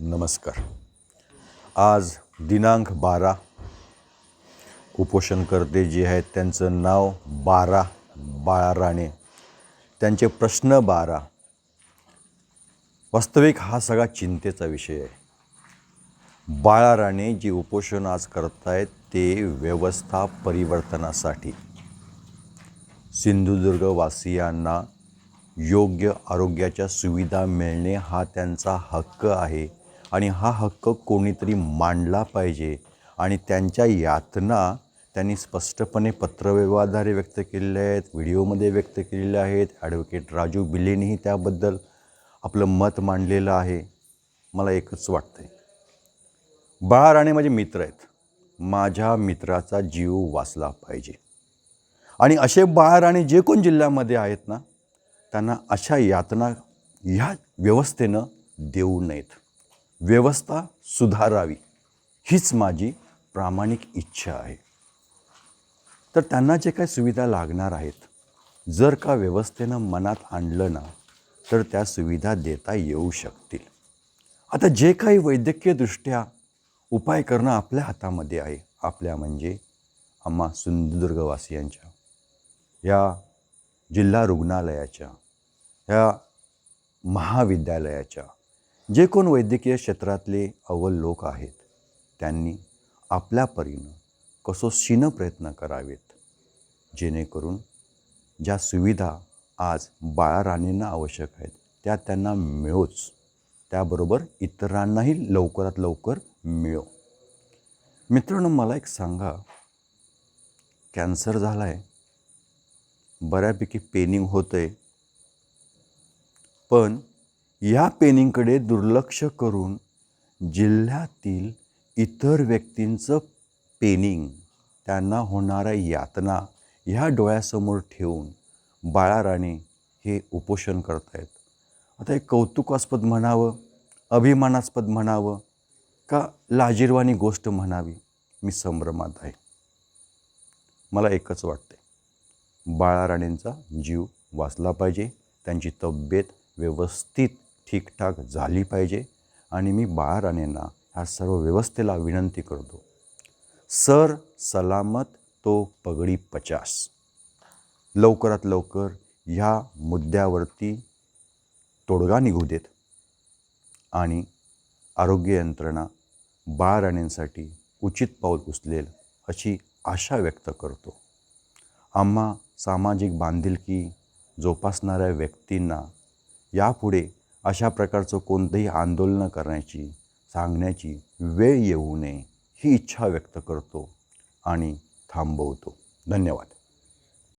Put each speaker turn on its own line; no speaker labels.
नमस्कार. आज दिनांक बारा. उपोषणकर्ते जे आहेत त्यांचं नाव बारा बाळा राणे त्यांचे प्रश्न बारा. वास्तविक हा सगळा चिंतेचा विषय आहे. बाळा राणे जे उपोषण आज करतायत ते व्यवस्था परिवर्तनासाठी. सिंधुदुर्गवासियांना योग्य आरोग्याच्या सुविधा मिळणे हा त्यांचा हक्क आहे. आणि हा हक्क कोणीतरी मांडला पाहिजे. आणि त्यांच्या यातना त्यांनी स्पष्टपणे पत्रव्यवहाराद्वारे व्यक्त केलेल्या आहेत व्हिडिओमध्ये व्यक्त केलेल्या आहेत. ॲडव्होकेट राजू बिलेनीही त्याबद्दल आपलं मत मांडलेलं आहे. मला एकच वाटतं आहे बाळा राणे माझे मित्र आहेत. माझ्या मित्राचा जीव वाचला पाहिजे. आणि असे बाळराणे जे कोण जिल्ह्यामध्ये आहेत ना त्यांना अशा यातना ह्या व्यवस्थेनं देऊ नयेत. व्यवस्था सुधारावी हीच माझी प्रामाणिक इच्छा आहे. तर त्यांना जे काही सुविधा लागणार आहेत जर का व्यवस्थेनं मनात आणलं ना तर त्या सुविधा देता येऊ शकतील. आता जे काही वैद्यकीयदृष्ट्या उपाय करणं आपल्या हातामध्ये आहे आपल्या म्हणजे आम्हा सिंधुदुर्गवासियांच्या या जिल्हा रुग्णालयाच्या या महाविद्यालयाच्या जे कोण वैद्यकीय क्षेत्रातले अव्वल लोक आहेत त्यांनी आपल्या परीनं कसोशीनं प्रयत्न करावेत जेणेकरून ज्या सुविधा आज बाळाराणींना आवश्यक आहेत त्या त्यांना मिळोच. त्याबरोबर इतरांनाही लवकरात लवकर मिळो. मित्रांनो मला एक सांगा. कॅन्सर झाला आहे बऱ्यापैकी पेनिंग होतं आहे पण या पेनिंगकडे दुर्लक्ष करून जिल्ह्यातील इतर व्यक्तींचं पेनिंग त्यांना होणाऱ्या यातना ह्या डोळ्यासमोर ठेवून बाळाराणे हे उपोषण करतायत. आता हे कौतुकास्पद म्हणावं अभिमानास्पद म्हणावं का लाजीरवाणी गोष्ट म्हणावी मी संभ्रमात आहे. मला एकच वाटते बाळाराणेंचा जीव वाचला पाहिजे त्यांची तब्येत व्यवस्थित ठीकठाक झाली पाहिजे आणि मी बाळाराणेंना ह्या सर्व व्यवस्थेला विनंती करतो. सर सलामत तो पगडी पचास. लवकरात लवकर ह्या मुद्द्यावरती तोडगा निघू देत आणि आरोग्य यंत्रणा बाळराणेंसाठी उचित पाऊल उचलेल अशी आशा व्यक्त करतो. आम्हा सामाजिक बांधिलकी जोपासणाऱ्या व्यक्तींना यापुढे अशा प्रकारचं कोणतंही आंदोलनं करण्याची सांगण्याची वेळ येऊ नये ही इच्छा व्यक्त करतो आणि थांबवतो. धन्यवाद.